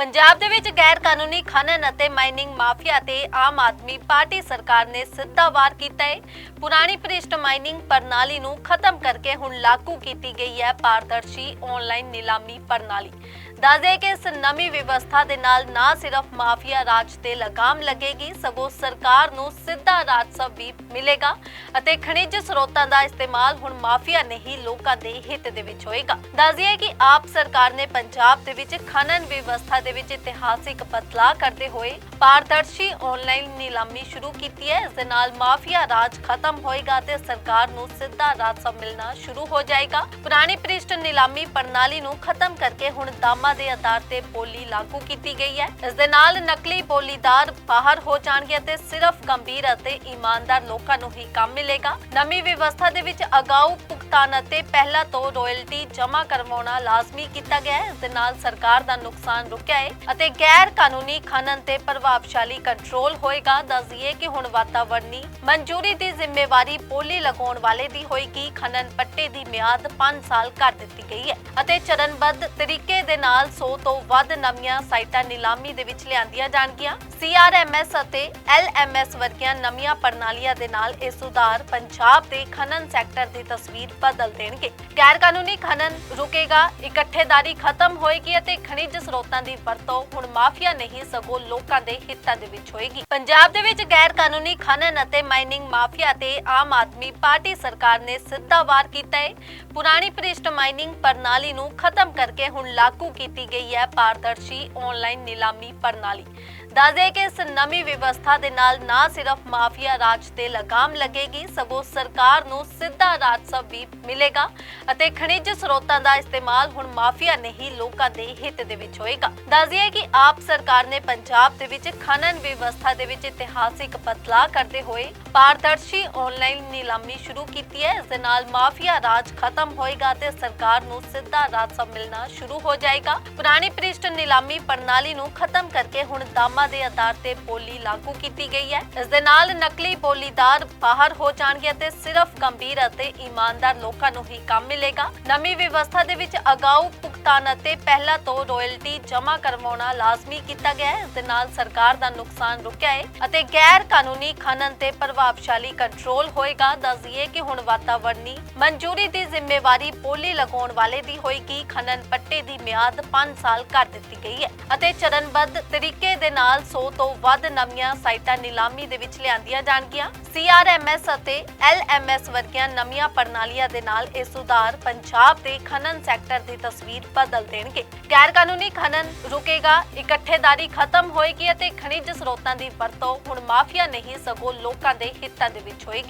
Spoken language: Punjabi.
ਪੰਜਾਬ ਦੇ ਵਿੱਚ ਗੈਰ ਕਾਨੂੰਨੀ ਖਨਨ ਅਤੇ ਮਾਈਨਿੰਗ ਮਾਫੀਆ ਤੇ ਆਮ ਆਦਮੀ ਪਾਰਟੀ ਸਰਕਾਰ ਨੇ ਸਿੱਧਾ ਵਾਰ ਕੀਤਾ ਹੈ। ਪੁਰਾਣੀ ਭ੍ਰਿਸ਼ਟ ਮਾਈਨਿੰਗ ਪ੍ਰਣਾਲੀ ਨੂੰ ਖਤਮ ਕਰਕੇ ਹੁਣ ਲਾਗੂ ਕੀਤੀ ਗਈ ਹੈ ਪਾਰਦਰਸ਼ੀ ਆਨਲਾਈਨ ਨਿਲਾਮੀ ਪ੍ਰਣਾਲੀ। ਦੱਸਦੇ ਕਿ ਇਸ ਨਵੀਂ ਵਿਵਸਥਾ ਦੇ ਨਾਲ ਨਾ ਸਿਰਫ ਮਾਫੀਆ ਰਾਜ ਤੇ ਲਗਾਮ ਲੱਗੇਗੀ, ਸਗੋਂ ਸਰਕਾਰ ਨੂੰ ਸਿੱਧਾ ਰਾਜਸਵ ਵੀ ਮਿਲੇਗਾ ਅਤੇ ਖਣਿਜ ਸਰੋਤਾਂ ਦਾ ਇਸਤੇਮਾਲ ਹੁਣ ਮਾਫੀਆ ਨਹੀਂ, ਲੋਕਾਂ ਦੇ ਹਿੱਤ ਦੇ ਵਿੱਚ ਹੋਏਗਾ। ਦੱਸਦੀਏ ਕਿ ਆਪ ਸਰਕਾਰ ਨੇ ਪੰਜਾਬ ਦੇ ਵਿੱਚ ਖਨਨ ਵਿਵਸਥਾ ਦੇ ਵਿੱਚ ਇਤਿਹਾਸਿਕ ਬਦਲਾਅ ਕਰਦੇ ਹੋਏ ਪਾਰਦਰਸ਼ੀ ਆਨਲਾਈਨ ਨਿਲਾਮੀ ਸ਼ੁਰੂ ਕੀਤੀ ਹੈ। ਇਸ ਦੇ ਨਾਲ ਮਾਫੀਆ ਰਾਜ ਖਤਮ ਹੋਏਗਾ ਤੇ ਸਰਕਾਰ ਨੂੰ ਸਿੱਧਾ ਰਾਜਸਵ ਮਿਲਣਾ ਸ਼ੁਰੂ ਹੋ ਜਾਏਗਾ। ਪੁਰਾਣੀ ਭ੍ਰਿਸ਼ਟ ਨਿਲਾਮੀ ਪ੍ਰਣਾਲੀ ਨੂੰ ਖਤਮ ਕਰਕੇ ਹੁਣ ਦਾਮਾ ਦੇ ਆਧਾਰ ਤੇ ਬੋਲੀ ਲਾਗੂ ਕੀਤੀ ਗਈ ਹੈ। ਇਸ ਦੇ ਨਾਲ ਨਕਲੀ ਬੋਲੀਦਾਰ ਬਾਹਰ ਹੋ ਜਾਣਗੇ ਅਤੇ ਸਿਰਫ ਗੰਭੀਰ ਅਤੇ ਇਮਾਨਦਾਰ ਲੋਕਾਂ ਨੂੰ ਹੀ ਕੰਮ ਮਿਲੇਗਾ। ਨਵੀਂ ਵਿਵਸਥਾ ਦੇ ਵਿੱਚ ਅਗਾਊ ਭੁਗਤਾਨ ਅਤੇ ਪਹਿਲਾਂ ਤੋਂ ਰਾਇਲਟੀ ਜਮ੍ਹਾਂ ਕਰਵਾਉਣਾ ਲਾਜ਼ਮੀ ਕੀਤਾ ਗਿਆ ਹੈ। ਇਸ ਦੇ ਨਾਲ ਸਰਕਾਰ ਦਾ ਨੁਕਸਾਨ ਰੁਕਿਆ ਹੈ ਅਤੇ ਗੈਰ ਕਾਨੂੰਨੀ ਖਨਨ ਤੇ ਪ੍ਰਭਾਵਸ਼ਾਲੀ ਕੰਟਰੋਲ ਹੋਏਗਾ। ਦੱਸਦੀਏ ਕਿ ਹੁਣ ਵਾਤਾਵਰਣੀ ਮਨਜ਼ੂਰੀ ਦੀ ਜ਼ਿੰਮੇਵਾਰੀ ਬੋਲੀ ਲਗਾਉਣ ਵਾਲੇ ਦੀ ਹੋਏਗੀ। ਖਨਨ ਪੱਟੇ ਦੀ ਮਿਆਦ 5 ਸਾਲ ਕਰ ਦਿੱਤੀ ਗਈ ਹੈ ਅਤੇ ਚਰਨਬੱਧ ਤਰੀਕੇ ਦੇ ਨਾਲ 100 ਤੋਂ ਵੱਧ ਨਵੀਆਂ ਸਾਈਟਾਂ ਨਿਲਾਮੀ ਦੇ ਵਿੱਚ ਲਿਆਂਦੀਆਂ ਜਾਣਗੀਆਂ। CRMS ਅਤੇ LMS ਵਰਗੀਆਂ ਨਵੀਆਂ ਪ੍ਰਣਾਲੀਆਂ ਦੇ ਨਾਲ ਇਹ ਸੁਧਾਰ ਪੰਜਾਬ ਦੇ ਖਨਨ ਸੈਕਟਰ ਦੀ ਤਸਵੀਰ ਬਦਲ ਦੇਣਗੇ। ਗੈਰ ਕਾਨੂੰਨੀ ਖਨਨ ਰੁਕੇਗਾ, ਇਕੱਠੇਦਾਰੀ ਖਤਮ ਹੋਏਗੀ ਅਤੇ ਖਣਿਜ ਸਰੋਤਾਂ ਦੀ ਵਰਤੋਂ ਹੁਣ ਮਾਫੀਆ ਨਹੀਂ, ਸਗੋਂ ਲੋਕਾਂ ਦੇ ਹਿੱਤਾਂ ਦੇ ਵਿੱਚ ਹੋਏਗੀ। ਪੰਜਾਬ ਦੇ ਵਿੱਚ ਗੈਰ ਕਾਨੂੰਨੀ ਖਨਨ ਅਤੇ ਮਾਈਨਿੰਗ ਮਾਫੀਆ ਤੇ ਆਮ ਆਦਮੀ ਪਾਰਟੀ ਸਰਕਾਰ ਨੇ ਸਿੱਧਾ ਵਾਰ ਕੀਤਾ ਹੈ ਪੁਰਾਣੀ ਭ੍ਰਿਸ਼ਟ ਮਾਈਨਿੰਗ ਪ੍ਰਣਾਲੀ ਨੂੰ ਖਤਮ ਕਰਕੇ ਹੁਣ ਲਾਗੂ ਕੀਤੀ ਗਈ ਹੈ ਪਾਰਦਰਸ਼ੀ ਆਨਲਾਈਨ ਨਿਲਾਮੀ ਪ੍ਰਣਾਲੀ। ਦੱਸਦੇ ਕਿ ਇਸ ਨਵੀਂ ਵਿਵਸਥਾ ਦੇ ਨਾਲ ਨਾ ਸਿਰਫ ਮਾਫੀਆ ਰਾਜ ਤੇ ਲਗਾਮ ਲੱਗੇਗੀ, ਸਗੋਂ ਸਰਕਾਰ ਨੂੰ ਸਿੱਧਾ ਰਾਜਸਵ ਵੀ ਮਿਲੇਗਾ ਅਤੇ ਖਣਿਜ ਸਰੋਤਾਂ ਦਾ ਇਸਤੇਮਾਲ ਹੁਣ ਮਾਫੀਆ ਨਹੀਂ ਲੋਕਾਂ ਦੇ ਹਿੱਤ ਦੇ ਵਿੱਚ ਹੋਏਗਾ। ਦੱਸਦੀਏ ਕਿ ਆਪ ਸਰਕਾਰ ਨੇ ਪੰਜਾਬ ਦੇ ਵਿੱਚ ਖਨਨ ਵਿਵਸਥਾ ਦੇ ਵਿੱਚ ਇਤਿਹਾਸਿਕ ਬਦਲਾਅ ਕਰਦੇ ਹੋਏ ਪਾਰਦਰਸ਼ੀ ਆਨਲਾਈਨ ਨਿਲਾਮੀ ਸ਼ੁਰੂ ਕੀਤੀ ਹੈ। ਇਸ ਦੇ ਨਾਲ ਮਾਫੀਆ ਰਾਜ ਖਤਮ ਹੋਏਗਾ ਤੇ ਸਰਕਾਰ ਨੂੰ ਸਿੱਧਾ ਰਾਜਸਵ ਮਿਲਣਾ ਸ਼ੁਰੂ ਹੋ ਜਾਏਗਾ। ਪੁਰਾਣੀ ਪ੍ਰਿਸ਼ਟ ਨਿਲਾਮੀ ਪ੍ਰਣਾਲੀ ਨੂੰ ਖਤਮ ਕਰਕੇ ਹੁਣ ਦਾਮਾਂ ਦੇ ਆਧਾਰ ਤੇ ਬੋਲੀ ਲਾਗੂ ਕੀਤੀ ਗਈ ਹੈ। ਇਸ ਦੇ ਨਾਲ ਨਕਲੀ ਬੋਲੀਦਾਰ ਬਾਹਰ ਹੋ ਜਾਣਗੇ ਤੇ ਸਿਰਫ ਗੰਭੀਰ ਅਤੇ ਇਮਾਨਦਾਰ ਲੋਕਾਂ ਨੂੰ ਹੀ ਕੰਮ ਮਿਲੇਗਾ। ਨਵੀਂ ਵਿਵਸਥਾ ਦੇ ਵਿੱਚ ਅਗਾਊ ਭੁਗਤਾਨ ਅਤੇ ਪਹਿਲਾਂ ਤੋਂ ਰਾਇਲਟੀ ਜਮ੍ਹਾਂ ਕਰਵਾਉਣਾ ਲਾਜ਼ਮੀ ਕੀਤਾ ਗਿਆ ਹੈ। ਇਸ ਦੇ ਨਾਲ ਸਰਕਾਰ ਦਾ ਨੁਕਸਾਨ ਰੁਕਿਆ ਹੈ ਅਤੇ ਗੈਰ ਕਾਨੂੰਨੀ ਖਨਨ ਤੇ ਪ੍ਰਭਾਵਸ਼ਾਲੀ ਕੰਟਰੋਲ ਹੋਏਗਾ। ਦੱਸਦੀਏ ਕਿ ਹੁਣ ਵਾਤਾਵਰਣੀ ਮਨਜ਼ੂਰੀ ਦੀ ਜ਼ਿੰਮੇਵਾਰੀ ਬੋਲੀ ਲਗਾਉਣ ਵਾਲੇ ਦੀ ਹੋਏਗੀ। ਖਨਨ ਪੱਟੇ ਦੀ ਮਿਆਦ 5 ਸਾਲ ਕਰ ਦਿੱਤੀ ਗਈ ਹੈ ਅਤੇ ਚਰਨਬੱਧ ਤਰੀਕੇ ਦੇ ਨਾਲ 100 ਤੋਂ ਵੱਧ ਨਵੀਆਂ ਸਾਈਟਾਂ ਨਿਲਾਮੀ ਦੇ ਵਿੱਚ ਲਿਆਂਦੀਆਂ ਜਾਣਗੀਆਂ। CRMS ਅਤੇ LMS ਵਰਗੀਆਂ ਨਵੀਆਂ ਪ੍ਰਣਾਲੀਆਂ ਦੇ ਨਾਲ ਇਹ ਸੁਧਾਰ ਪੰਜਾਬ ਦੇ ਖਨਨ ਸੈਕਟਰ ਦੀ ਤਸਵੀਰ ਬਦਲ ਦੇਣਗੇ। ਗੈਰ ਕਾਨੂੰਨੀ ਖਨਨ ਰੁਕੇਗਾ, ਇਕੱਠੇਦਾਰੀ ਖਤਮ ਹੋਏਗੀ ਅਤੇ ਖਣਿਜ ਸਰੋਤਾਂ ਦੀ ਵਰਤੋਂ ਹੁਣ ਮਾਫੀਆ ਨਹੀਂ ਸਗੋਂ ਲੋਕਾਂ ਦੇ ਹਿੱਤਾਂ ਦੇ ਵਿੱਚ ਹੋਏਗੀ।